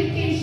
application.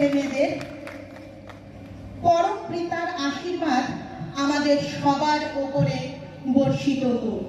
ছেলে মেয়েদের। পরম পিতার আশীর্বাদ আমাদের সবার ওপরে বর্ষিত হোক।